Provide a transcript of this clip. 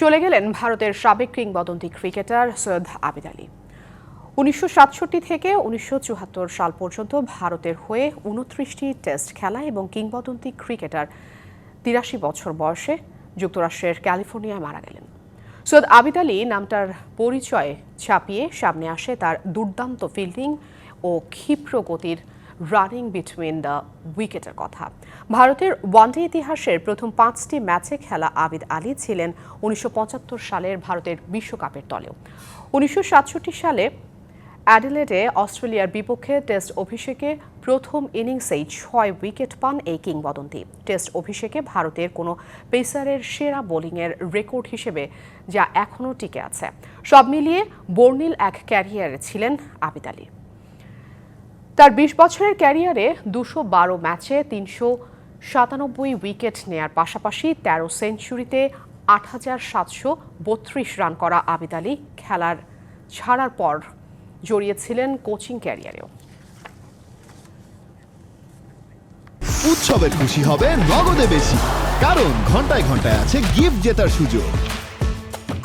চলে গেলেন ভারতের সাবেক কিংবদন্তি ক্রিকেটার সৈয়দ আবিদ আলী। উনিশশো সাতষট্টি থেকে উনিশশো চুয়াত্তর সাল পর্যন্ত ভারতের হয়ে উনত্রিশটি টেস্ট খেলা এবং কিংবদন্তি ক্রিকেটার তিরাশি বছর বয়সে যুক্তরাষ্ট্রের ক্যালিফোর্নিয়ায় মারা গেলেন। সৈয়দ আবিদ আলী নামটার পরিচয় ছাপিয়ে সামনে আসে তার দুর্দান্ত ফিল্ডিং ও ক্ষিপ্র গতির রানিং বিটুইন দ্য উইকেটের কথা। ভারতের ওয়ানডে ইতিহাসের প্রথম পাঁচটি ম্যাচে খেলা আবিদ আলী ছিলেন উনিশশো সালের ভারতের বিশ্বকাপের দলেও উনিশশো সালে অ্যাডিলেডে অস্ট্রেলিয়ার বিপক্ষে টেস্ট অভিষেকে প্রথম ইনিংসেই ছয় উইকেট পান এই কিংবদন্তি। টেস্ট অভিষেকে ভারতের কোনো পেসারের সেরা বোলিংয়ের রেকর্ড হিসেবে যা এখনও টিকে আছে। সব মিলিয়ে বর্ণিল এক ক্যারিয়ারে ছিলেন আবিদ আলী। তার বিশ বছরের ক্যারিয়ারে দুশো বারো ম্যাচে তিনশো সাতানব্বই উইকেট নেয়ার পাশাপাশি তেরো সেঞ্চুরিতে আট হাজার সাতশো বত্রিশ রান করা আবিদ আলী খেলার ছাড়ার পর জড়িয়েছিলেন কোচিং ক্যারিয়ারেও। উৎসবের খুশি হবে নগদে বেশি, কারণ ঘন্টায় ঘন্টায় আছে গিফট জেতার সুযোগ।